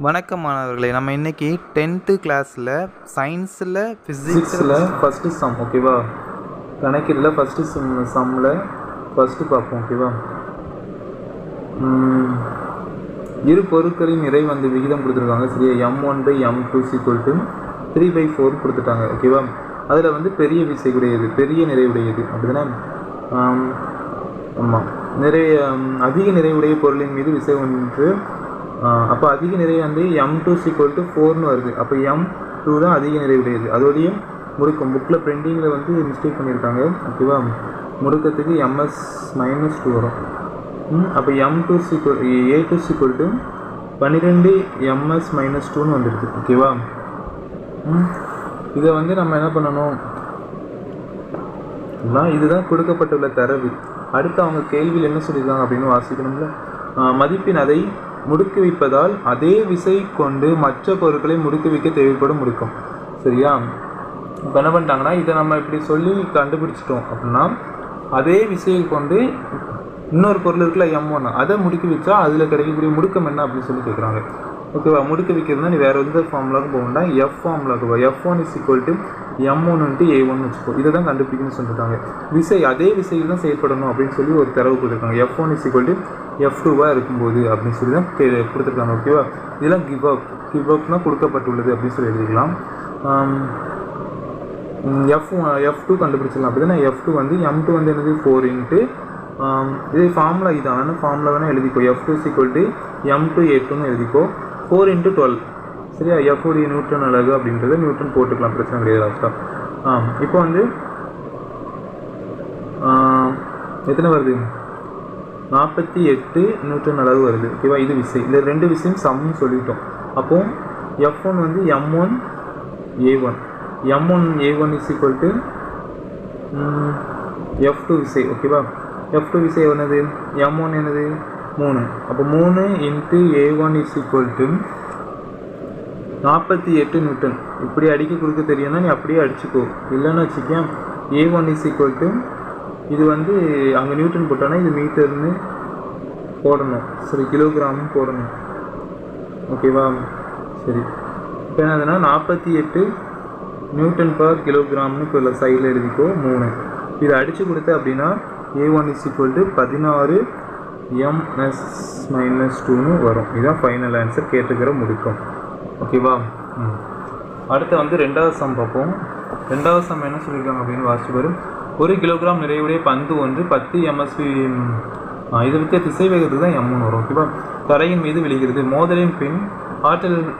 வணக்கம் மாணவர்களே நம்ம இன்னைக்கு டென்த்து கிளாஸில் சயின்ஸில் ஃபிசிக்ஸில் ஃபஸ்ட்டு சம் ஓகேவா கணக்கில் ஃபஸ்ட்டு சம் சம்மில் ஃபஸ்ட்டு பார்ப்போம் ஓகேவா இரு பொருட்களின் நிறை வந்து விகிதம் கொடுத்துருக்காங்க சரியா? M one by M two equal to three by four கொடுத்துட்டாங்க ஓகேவா அதில் வந்து பெரிய விசை உடையது பெரிய நிறைவுடையது அப்படிதானே? ஆமாம் நிறைய அதிக நிறைவுடைய பொருளின் மீது விசை ஒன்று அப்போ அதிக நிறை வந்து எம் டூ சீக்குவல் டு ஃபோர்னு வருது. அப்போ எம் டூ தான் அதிக நிறைவுடையது அதோடையும் முறுக்கம் புக்கில் பிரிண்டிங்கில் வந்து மிஸ்டேக் பண்ணியிருக்காங்க ஓகேவா முடுக்கத்துக்கு எம்எஸ் மைனஸ் டூ வரும். அப்போ M two equal A two equal to பன்னிரெண்டு எம்எஸ் மைனஸ் டூன்னு வந்துடுது ஓகேவா இதை வந்து நம்ம என்ன பண்ணணும்? இதுதான் கொடுக்கப்பட்டுள்ள தரவு. அடுத்து அவங்க கேள்வியில் என்ன சொல்லியிருக்காங்க அப்படின்னு வாசிக்கணும்ல? மதிப்பின் அதை முடுக்குவிப்பதால் அதே விசை கொண்டு மற்ற பொருட்களை முடுக்குவிக்க தேவைப்படும் முடுக்கம். சரியா? இப்போ என்ன பண்ணிட்டாங்கன்னா இதை நம்ம இப்படி சொல்லி கண்டுபிடிச்சிட்டோம் அப்படின்னா அதே விசையை கொண்டு இன்னொரு பொருள் இருக்குல்ல எம் ஒன்று அதை முடுக்கி வச்சா அதில் கிடைக்கக்கூடிய முடுக்கம் என்ன அப்படின்னு சொல்லி கேட்குறாங்க ஓகேவா முடுக்க வைக்கிறதுனா நீ வேறு எந்த ஃபார்முலாவுக்கு போக வேண்டாம். எஃப் ஃபார்முலாவுக்கு போ. F one is equal to M one வந்துட்டு ஏ ஒன் வச்சுக்கோ. இதை தான் கண்டுபிடிக்கணும்னு சொல்லிட்டாங்க விசை அதே விசையில் தான் செயல்படணும் அப்படின்னு சொல்லி ஒரு தரவு கொடுத்துருக்காங்க. F one is equal to F டூவாக இருக்கும்போது அப்படின்னு சொல்லி தான் கே கொடுத்துருக்காங்க. ஓகேவா இதெல்லாம் கிவ் அப் கிவ் அப்னா கொடுக்கப்பட்டுள்ளது அப்படின்னு சொல்லி எழுதிக்கலாம். எஃப் எஃப் டூ கண்டுபிடிச்சிடலாம். அப்படின்னா எஃப் டூ வந்து எம் டூ வந்து என்னது? ஃபோர் இன்ட்டு இது ஃபார்முலா இதான் ஃபார்முலா வேணால் எழுதிக்கோ. F two equal to M two A டூன்னு எழுதிக்கோ. ஃபோர் இன்ட்டு டுவெல் சரியா? எஃப்ஓடி உடைய நியூட்டன் அழகு அப்படின்றத நியூட்டன் போட்டுக்கலாம். பிரச்சனை கிடையாது லாஸ்ட்டாக ஆ. இப்போ வந்து எத்தனை வருது? நாற்பத்தி எட்டு நியூட்டன் அளவு வருது. ஓகேவா இது விசை. இந்த ரெண்டு விசையும் சம்னு சொல்லிட்டோம். அப்போ எஃப் ஒன் வந்து M one A one M one A one is equal to F two விசை. ஓகேவா எஃப் டூ விசை என்னது? எம் ஒன் என்னது? மூணு. அப்போ மூணு into A one is equal to நாற்பத்தி எட்டு நியூட்டன் இப்படி அடிக்க கொடுக்க தெரியும்னா நீ அப்படியே அடிச்சுக்கோ. இல்லைன்னு வச்சுக்கேன். A one is equal to இது வந்து அங்கே நியூட்டன் போட்டோன்னா இது மீட்டர்னு போடணும். சரி கிலோகிராம்னு போடணும். ஓகேவா சரி. இப்போ என்னதுன்னா நாற்பத்தி எட்டு நியூட்டன் பர் கிலோகிராம்னு இப்போ சைடில் எழுதிக்கோ. மூணு. இதை அடித்து கொடுத்த அப்படின்னா A one is equal to பதினாறு எம்எஸ் மைனஸ் டூன்னு வரும். இதுதான் ஃபைனல் ஆன்சர் கேட்டுக்கிற முடிக்கும். ஓகேவா ம். அடுத்து வந்து ரெண்டாவது சம் பார்ப்போம். ரெண்டாவது சம் என்ன சொல்லியிருக்காங்க அப்படின்னு வாசிச்சு வரும் ஒரு கிலோகிராம் நிறைவுடைய பந்து ஒன்று பத்து எம்எஸ்பி இது வித்திய திசை வேகத்துக்கு தான் எம்னு வரும். ஓகேவா தரையின் மீது விழுகிறது. மோதலின் பின் ஆற்றல்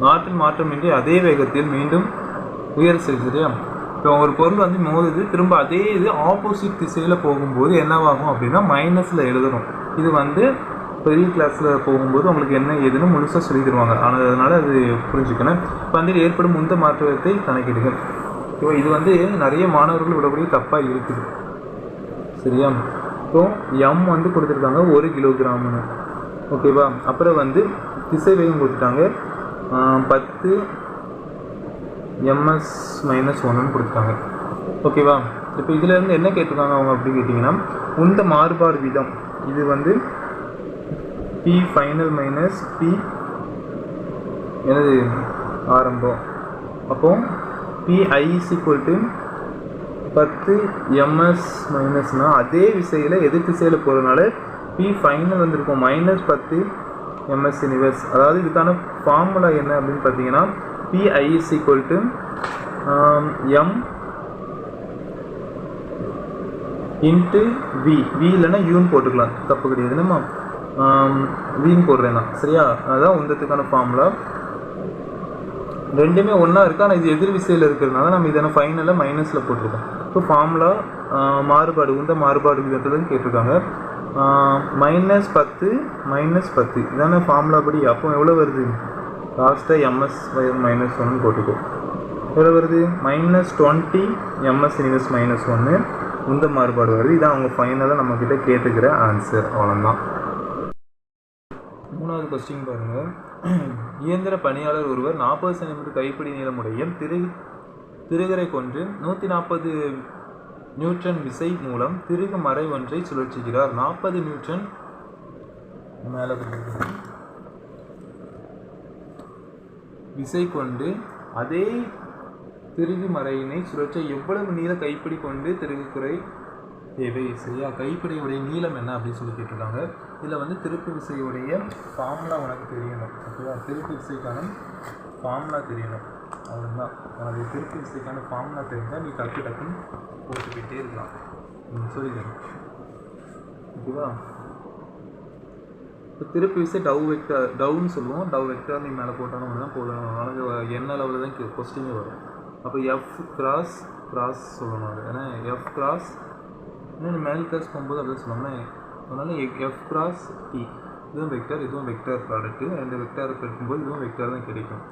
ஆற்றல் மாற்றமின்றி அதே வேகத்தில் மீண்டும் உயர் செல்கிறது. இப்போ ஒரு பொருள் வந்து மோதுது திரும்ப அதே இது ஆப்போசிட் திசையில் போகும்போது என்னவாகும் அப்படின்னா மைனஸில் எழுதணும். இது வந்து பெரிய கிளாஸில் போகும்போது உங்களுக்கு என்ன ஏதுன்னு முழுசாக சொல்லி தருவாங்க. ஆனால் அதனால் அது புரிஞ்சுக்கணும். இப்போ வந்து ஏற்படும் உந்த மாற்றத்தை கணக்கிடுங்க. இப்போ இது வந்து நிறைய மாணவர்கள் விடக்கூடிய தப்பாக இருக்குது. சரியா? இப்போ எம் வந்து கொடுத்துருக்காங்க ஒரு கிலோகிராம்னு. ஓகேவா? அப்புறம் வந்து திசை வேகம் கொடுத்துட்டாங்க. பத்து எம்எஸ் மைனஸ் ஒன்னு கொடுத்தாங்க ஓகேவா இப்போ இதுலேருந்து என்ன கேட்டிருக்காங்க அவங்க அப்படின்னு கேட்டிங்கன்னா உந்த மாறுபாடு வீதம். இது வந்து பி ஃபைனல் மைனஸ் பி எனது ஆரம்பம். அப்போ பிஐ ஈக்குவல் டு பத்து எம்எஸ் மைனஸ்னால் அதே விசையில் எதிர் திசையில் போகிறதுனால பி ஃபைனல் வந்திருக்கும். மைனஸ் பத்து எம்எஸ் யூனிவர்ஸ் அதாவது இதுக்கான ஃபார்முலா என்ன அப்படின்னு பார்த்தீங்கன்னா PI is equal to um, M into V V இல்லைன்னா யூன்னு போட்டுக்கலாம். தப்பு கிடையாது. என்னம்மா? Um, வின்னு போடுறேன் நான். சரியா? அதுதான் உந்தத்துக்கான ஃபார்முலா ரெண்டுமே ஒன்றா இருக்குது ஆனால் இது எதிர் விசையில் இருக்கிறதுனால நம்ம இதனை ஃபைனலாக மைனஸில் போட்டிருக்கோம். இப்போ ஃபார்முலா uh, மாறுபாடு உந்த மாறுபாடு விதத்தில் கேட்டிருக்காங்க. Uh, மைனஸ் பத்து மைனஸ் பத்து. இதான ஃபார்முலா படி. அப்போ எவ்வளோ வருது? லாஸ்ட்டாக எம்எஸ் மைனஸ் ஒன்னு போட்டுக்கோ. எவ்வளோ வருது? Minus twenty M S inverse minus ஒன்று உந்த மாறுபாடு வருது. இதான் அவங்க ஃபைனலாக நம்மக்கிட்ட கேட்டுக்கிற ஆன்சர் அவ்வளோதான் மூணாவது கொஸ்டின் பாருங்கள் இயந்திர பணியாளர் ஒருவர் நாற்பது சென்டிமீட்டர் கைப்பிடி நீளமுடைய திரு திருகரை கொண்டு நூற்றி நாற்பது நியூட்டன் விசை மூலம் திருகு மறை ஒன்றை சுழற்றுகிறார். நாற்பது நியூட்டன் மேலே விசை கொண்டு அதே திருகு மறையினை சுழற்ற எவ்வளவு நீள கைப்பிடி கொண்டு திருகுக்குறை தேவை? சரியா? கைப்பிடியுடைய நீளம் என்ன அப்படின்னு சொல்லி கேட்டிருக்காங்க. இதில் வந்து திருப்பு விசையுடைய ஃபார்முலா உனக்கு தெரியணும். ஓகேவா திருப்பு விசைக்கான ஃபார்முலா தெரியணும். அவ்வளோதான் உனக்கு திருப்பு விசைக்கான ஃபார்முலா தெரிஞ்சால் நீ டக்கு டக்குன்னு போட்டுக்கிட்டே இருக்கலாம். ம், ஓகேவா இப்போ திருப்பி விசை டவ் வெக்டர் டவுன்னு சொல்லுவோம். டவ் வெக்டர் நீ மேலே போட்டாலும் தான் போடணும் உனக்கு என்ன லெவலில் தான் கொஸ்டினே வரும். அப்போ எஃப் கிராஸ் கிராஸ் சொல்லணும் அது. ஏன்னா எஃப் கிராஸ் இன்னும் மேல் கிராஸ் போகும்போது அப்படியே சொன்னோம்னா அதனால எஃப் கிராஸ் டி இதுவும் வெக்டர் இதுவும் வெக்டர் ப்ராடக்ட்டு ரெண்டு வெக்டார் இருக்கும்போது இதுவும் வெக்டார் தான் கிடைக்கும்.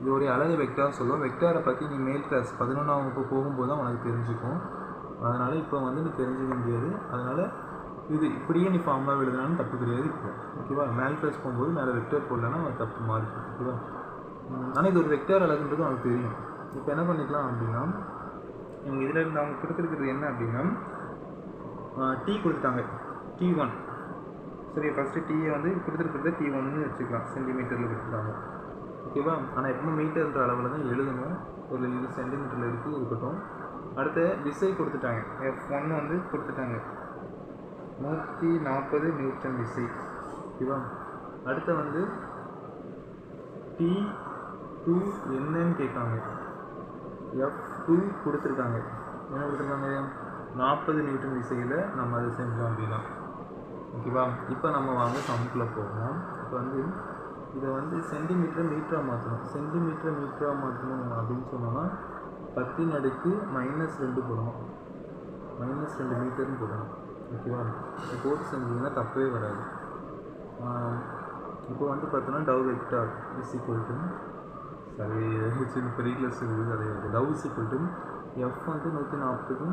இது ஒரு அழகு வெக்டார் சொல்லுவோம். வெக்டாரை பற்றி நீ மேல் கிளாஸ் பதினொன்றாம் வகுப்பு போகும்போது தான் உனக்கு தெரிஞ்சுக்கும். அதனால் இப்போ வந்து நீ தெரிஞ்சுக்க முடியாது. அதனால் இது இப்படியே நீ ஃபார்மாக எழுதினாலும் தப்பு கிடையாது இப்போ. ஓகேவா மேல் கிளாஸ் போகும்போது மேலே வெக்டர் போடலன்னா தப்பு மாறி ஓகேவா ஆனால் இது ஒரு வெக்டார் அழகுன்றது அவனுக்கு தெரியும். இப்போ என்ன பண்ணிக்கலாம் அப்படின்னா இவங்க இதில் இருந்து அவங்க கொடுத்துருக்கிறது என்ன அப்படின்னா டீ கொடுத்துட்டாங்க. டி ஒன் சரி ஃபஸ்ட்டு டீயை வந்து கொடுத்துருக்கிறது டி ஒன்னு வச்சுக்கலாம். சென்டிமீட்டரில் கொடுத்துருக்காங்க ஓகேவா ஆனால் எப்பவுமே மீட்டர்ன்ற அளவில் தான் எழுதணும். ஒரு இது சென்டிமீட்டரில் இருக்குது இருக்கட்டும். அடுத்து விசை கொடுத்துட்டாங்க. எஃப் ஒன் வந்து கொடுத்துட்டாங்க. நூற்றி நாற்பது நியூட்டன் விசை. ஓகேவா அடுத்து வந்து டி டூ என்னன்னு கேட்காங்க. எஃப் டூ கொடுத்துருக்காங்க. என்ன கொடுத்துருக்காங்க? நாற்பது நியூட்டன் விசையில் நம்ம அதை செஞ்சோம் அப்படின்னா. ஓகேவா? இப்போ நம்ம வாங்க சமுக்கில் போகலாம் இப்போ வந்து இதை வந்து சென்டிமீட்டர் மீட்டராக மாற்றணும். சென்டிமீட்டர் மீட்டராக மாற்றணும் அப்படின்னு சொன்னோன்னா பத்தின் அடுக்கு மைனஸ் ரெண்டு போடணும். மைனஸ் ரெண்டு மீட்டர்னு போடணும். ஓகேவா? இது போட்டு செஞ்சீங்கன்னா தப்பவே வராது இப்போ வந்து பார்த்தோன்னா tau vector is equal to சரி சின்ன பெரிய கிளாஸ் இருக்குது அதே tau is equal to F வந்து நூற்றி நாற்பது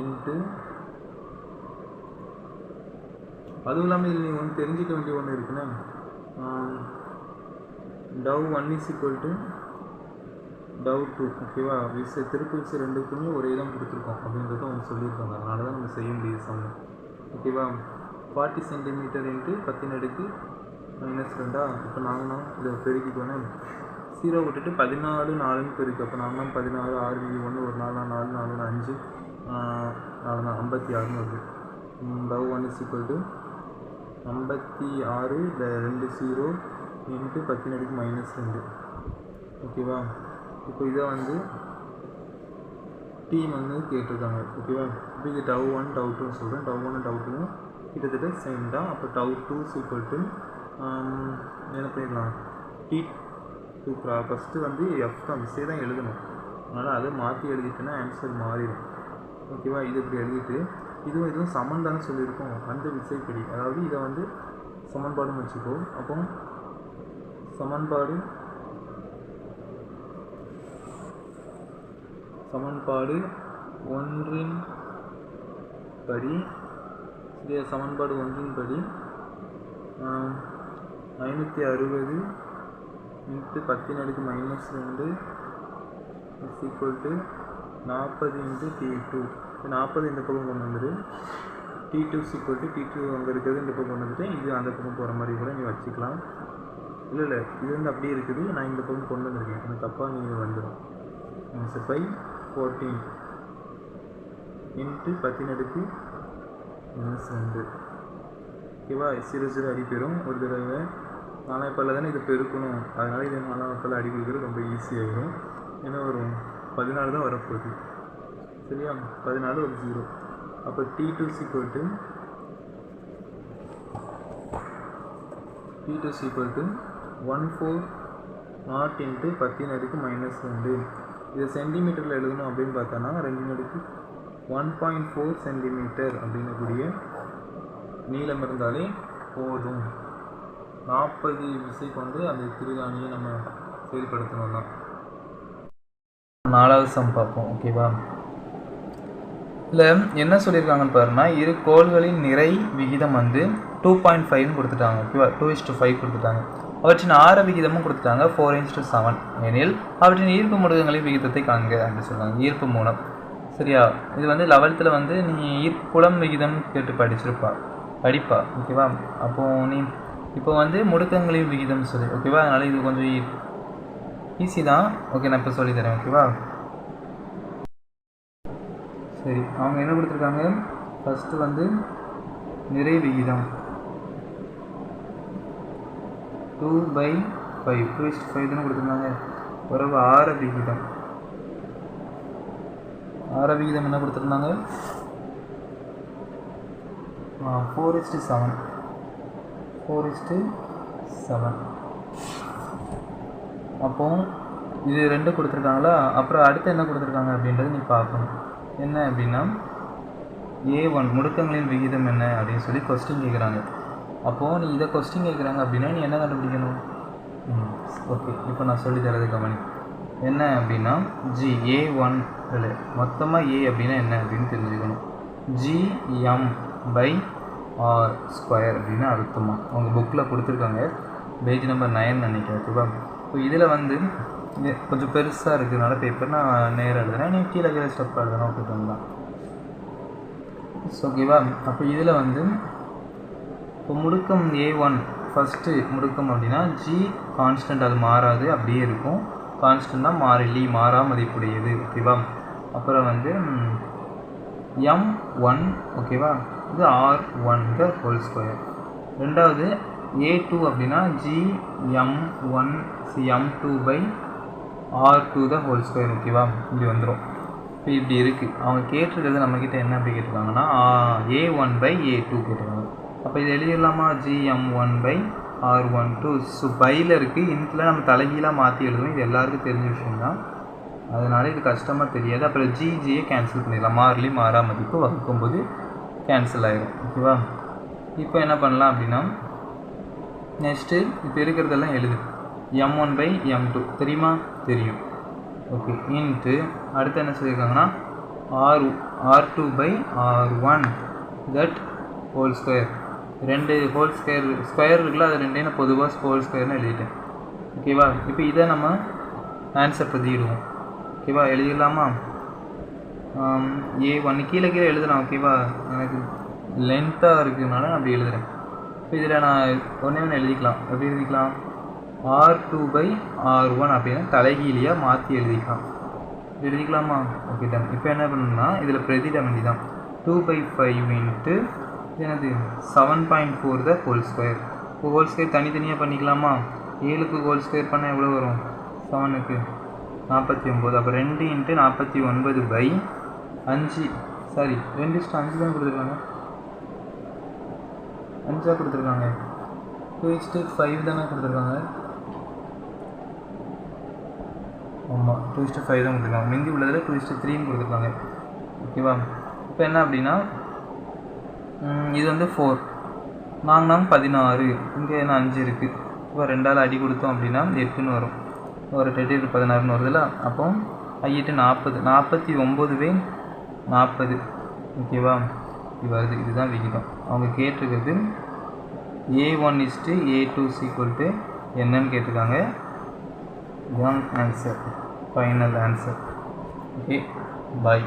இன்ட்டு அதுவும் இல்லாமல் இதில் நீங்கள் ஒன்று தெரிஞ்சிக்க வேண்டிய ஒன்று இருக்குன்னா tau one is equal to tau two ஓகேவா விசை திருப்பு விசை ரெண்டுக்குமே ஒரே தான் கொடுத்துருக்கோம் அப்படின்றத அவங்க சொல்லியிருக்காங்க. அதனால தான் நம்ம செய்ய முடியுது சம்மு ஓகேவா ஃபார்ட்டி சென்டிமீட்டர் இன்ட்டு பத்தின் அடுக்கு மைனஸ் ரெண்டா? இப்போ நாங்களாம் இதை பெருக்கிக்கோனே. ஜீரோ விட்டுட்டு பதினாலு நாலுன்னு பெருக்கு. அப்போ நாங்களாம் பதினாறு ஆறு மீதி ஒன்று ஒரு நாலு நாலு நாலு அஞ்சு நாலு நாலு ஐம்பத்தி ஆறுன்னு வருது. Tau one is equal to ஐம்பத்தி ஆறு ரெண்டு ஜீரோ இன்ட்டு பத்தின் அடுக்கு மைனஸ் ரெண்டு. ஓகேவா இப்போ இதை வந்து டீம் வந்து கேட்டிருக்காங்க ஓகேவா இப்போ இது டவ் ஒன் டவ் டூன்னு சொல்கிறேன் டவ் ஒன் டவ் டூவும் கிட்டத்தட்ட சேம் தான். அப்போ டவ் டூ சீக்வல் டு என்ன பண்ணிடலாம்? டி டூ ஃபஸ்ட்டு வந்து எஃப் தான். விசை தான் எழுதணும். அதனால் அதை மாற்றி எழுதிட்டுனா ஆன்சர் மாறிடும். ஓகேவா இது இப்படி எழுதிட்டு இதுவும் இதுவும் சமன் தானே சொல்லியிருக்கோம். அந்த விசைப்படி. அதாவது இதை வந்து சமன்பாடுன்னு வச்சுக்கோ. அப்போ சமன்பாடு சமன்பாடு ஒன்றின் படி. சரியா சமன்பாடு ஒன்றின் படி. ஐநூற்றி அறுபது இன்ட்டு பத்தின் அடுக்கு மைனஸ் ரெண்டு இஸ் ஈக்குவல் டு நாற்பது இன்ட்டு டி டூ நாற்பது இந்த பக்கம் கொண்டு வந்துடு T two equal to T two அங்கே இருக்கிறது இந்த பக்கம் கொண்டு வந்துட்டு இது அந்த பக்கம் போகிற மாதிரி கூட நீ வச்சுக்கலாம். இல்லை இல்லை இது வந்து அப்படியே இருக்குது. நான் இந்த பக்கம் கொண்டு வந்திருக்கேன். எனக்கு தப்பாக நீங்கள் வந்துடும் ஆன்சர் பை ஃபோர்டீன் இன்ட்டு பத்தின் அடுக்கு மைனஸ் ரெண்டு ஓகேவா சிறு சிறு அடி பெறும் ஒரு தடவை நாலாம் பல்ல தானே இதை பெருக்கணும் அதனால் இதை நாலாம் பல்ல அடி கொடுக்குறது ரொம்ப ஈஸியாகிடும் என்ன வரும் பதினாலு தான் வரப்போகுது சரியா பதினாலு ஒரு ஜீரோ அப்போ T two equal to T two equal to one four nought into பத்தின் அடுக்கு மைனஸ் ரெண்டு இதை சென்டிமீட்டரில் எழுதணும் அப்படின்னு பார்த்தோன்னா ரெண்டு அடுக்கு ஒன் பாயிண்ட் ஃபோர் சென்டிமீட்டர் அப்படின்னக்கூடிய நீளம் இருந்தாலே போதும். நாற்பது விசை கொண்டு அந்த திருகாணியை நம்ம செயல்படுத்தணும் தான் நாலாவது சம் பார்ப்போம் ஓகேவா இல்லை என்ன சொல்லியிருக்காங்கன்னு பாருன்னா இரு கோள்களின் நிறை விகிதம் வந்து டூ பாயிண்ட் ஃபைவ்னு கொடுத்துட்டாங்க ஓகேவா டூ இஸ்ட்டு ஃபைவ் கொடுத்துட்டாங்க. அவற்றின் ஆர விகிதமும் கொடுத்துட்டாங்க. ஃபோர் இன்ச் டு செவன் எனில் அவற்றின் ஈர்ப்பு முடுகங்களின் விகிதத்தை காண்க அப்படின்னு சொல்லுவாங்க ஈர்ப்பு மூலம். சரியா? இது வந்து லெவல்த்தில் வந்து நீ ஈர்ப்பு குளம் விகிதம் கேட்டு படிச்சிருப்பா. படிப்பா. ஓகேவா அப்போது நீ இப்போ வந்து முடுக்கங்களின் விகிதம் சொல்லி. ஓகேவா அதனால் இது கொஞ்சம் ஈஸி தான். ஓகே நான் இப்போ சொல்லித்தரேன் ஓகேவா சரி. அவங்க என்ன கொடுத்துருக்காங்க? ஃபஸ்ட்டு வந்து நிறை விகிதம். Two by five two is to five தானே கொடுத்துருந்தாங்க. உறவு ஆறு விகிதம். ஆறு விகிதம் என்ன கொடுத்துருந்தாங்க? Four is to seven four is to seven அப்போ இது ரெண்டு கொடுத்துருக்காங்களா? அப்புறம் அடுத்து என்ன கொடுத்துருக்காங்க அப்படின்றது நீ பார்க்கணும். என்ன அப்படின்னா ஏ ஒன் முடுக்கங்களின் விகிதம் என்ன அப்படின்னு சொல்லி கொஸ்டின் கேட்குறாங்க அப்போது நீ இதை கொஸ்டின் கேட்குறாங்க அப்படின்னா நீ என்ன கண்டுபிடிக்கணும்? ஓகே இப்போ நான் சொல்லி தரது கவனி என்ன அப்படின்னா ஜி ஏ ஒன் இல்லை மொத்தமாக ஏ அப்படின்னா என்ன அப்படின்னு தெரிஞ்சுக்கணும். G M by R square அப்படின்னு அர்த்தமாக அவங்க புக்கில் கொடுத்துருக்காங்க. பேஜ் நம்பர் நைன் நினைக்கிறேன் ஓகேவா இப்போ இதில் வந்து கொஞ்சம் பெருசாக இருக்கிறதுனால பேப்பர் நான் நேரம் எழுதுறேன். நீ கீழே கீழே ஸ்டெப் எழுதுனா ஓகே பண்ணலாம் ஓகேவா அப்போ இதில் வந்து இப்போ முடுக்கம் ஏ ஒன் ஃபஸ்ட்டு முடுக்கம் அப்படின்னா ஜி கான்ஸ்டன்ட் அது மாறாது அப்படியே இருக்கும். கான்ஸ்டன்ட் தான் மாறிலி மாறா மதிப்புடையது ஓகேவா அப்புறம் வந்து எம் ஒன் ஓகேவா இது R one the whole square ரெண்டாவது ஏ டூ அப்படின்னா G M one C M two by R two the whole square ஓகேவா இப்படி வந்துடும் இப்போ இப்படி இருக்குது அவங்க கேட்டிருக்கிறது நம்மக்கிட்ட என்ன அப்படி கேட்டிருக்காங்கன்னா A one by A two கேட்டிருக்காங்க. அப்போ இது எழுதிடலாமா? G M one by R one two so பையில் இருக்குது இன்ட்டில் நம்ம தலைகீழாக மாற்றி எழுதுவோம் இது எல்லாருக்கும் தெரிஞ்ச விஷயம் தான் அதனால இது கஷ்டமாக தெரியாது. அப்புறம் ஜிஜியை கேன்சல் பண்ணிடலாம். மாறிலி மாறா மதிப்பு வகுக்கும்போது கேன்சல் ஆகிடும் ஓகேவா இப்போ என்ன பண்ணலாம் அப்படின்னா நெக்ஸ்ட்டு இப்போ இருக்கிறதெல்லாம் எழுது. M one by M two தெரியுமா? தெரியும். ஓகே இன்ட்டு அடுத்து என்ன சொல்லியிருக்காங்கன்னா R R two by R one that whole square ரெண்டு ஹோல் ஸ்கொயர் ஸ்கொயர் இருக்குல்ல அது ரெண்டையும் நான் பொதுவாக ஹோல் ஸ்கொயர்னு எழுதிட்டேன். ஓகேவா இப்போ இதை நம்ம ஆன்சர் பதிவிடுவோம் ஓகேவா எழுதிடலாமா? ஏ ஒன்று கீழே கீழே எழுதலாம் ஓகேவா எனக்கு லென்த்தாக இருக்கிறதுனால நான் அப்படி எழுதுகிறேன் இப்போ இதில் நான் ஒன்றே ஒன்று எழுதிக்கலாம். எப்படி எழுதிக்கலாம்? R two by R one அப்படின்னா தலைகீழியாக மாற்றி எழுதிக்கலாம். எழுதிக்கலாமா? ஓகே தான் இப்போ என்ன பண்ணணும்னா இதில் பிரதிட வேண்டிதான் டூ பை ஃபைவ் இன்ட்டு எனது seven point four the whole square இப்போ ஹோல் ஸ்கொயர் தனித்தனியாக பண்ணிக்கலாமா? ஏழுக்கு ஹோல் ஸ்கொயர் பண்ணால் எவ்வளோ வரும்? செவனுக்கு நாற்பத்தி ஒம்பது அப்போ ரெண்டு இன்ட்டு நாற்பத்தி ஒன்பது பை அஞ்சு. சாரி ரெண்டு இஷ்டம் அஞ்சு தான் கொடுத்துருக்காங்க? அஞ்சாக கொடுத்துருக்காங்க. டூ இஸ்ட்டு ஃபைவ் தானே கொடுத்துருக்காங்க? ஆமாம் டூ இஸ்ட்டு ஃபைவ் தான் கொடுத்துருக்காங்க. மிந்தி உள்ளதில் டூ இஸ்ட்டு த்ரீன்னு கொடுத்துருக்காங்க. ஓகேவா இப்போ என்ன அப்படின்னா இது வந்து ஃபோர் நாங்கள் பதினாறு. இங்கே என்ன அஞ்சு இருக்குது இப்போ ரெண்டால் அடி கொடுத்தோம் அப்படின்னா எட்டுன்னு வரும். ஒரு எட்டு பதினாறுன்னு வருதுல்ல அப்போ ஐயெட்டு நாற்பது. நாற்பத்தி ஒம்போதுவே நாற்பது. ஓகேவா இது வருது. இதுதான் விகிதம். அவங்க கேட்டிருக்கிறது A one is to A two equal to என்னன்னு கேட்டிருக்காங்க. இதுதான் answer final answer okay bye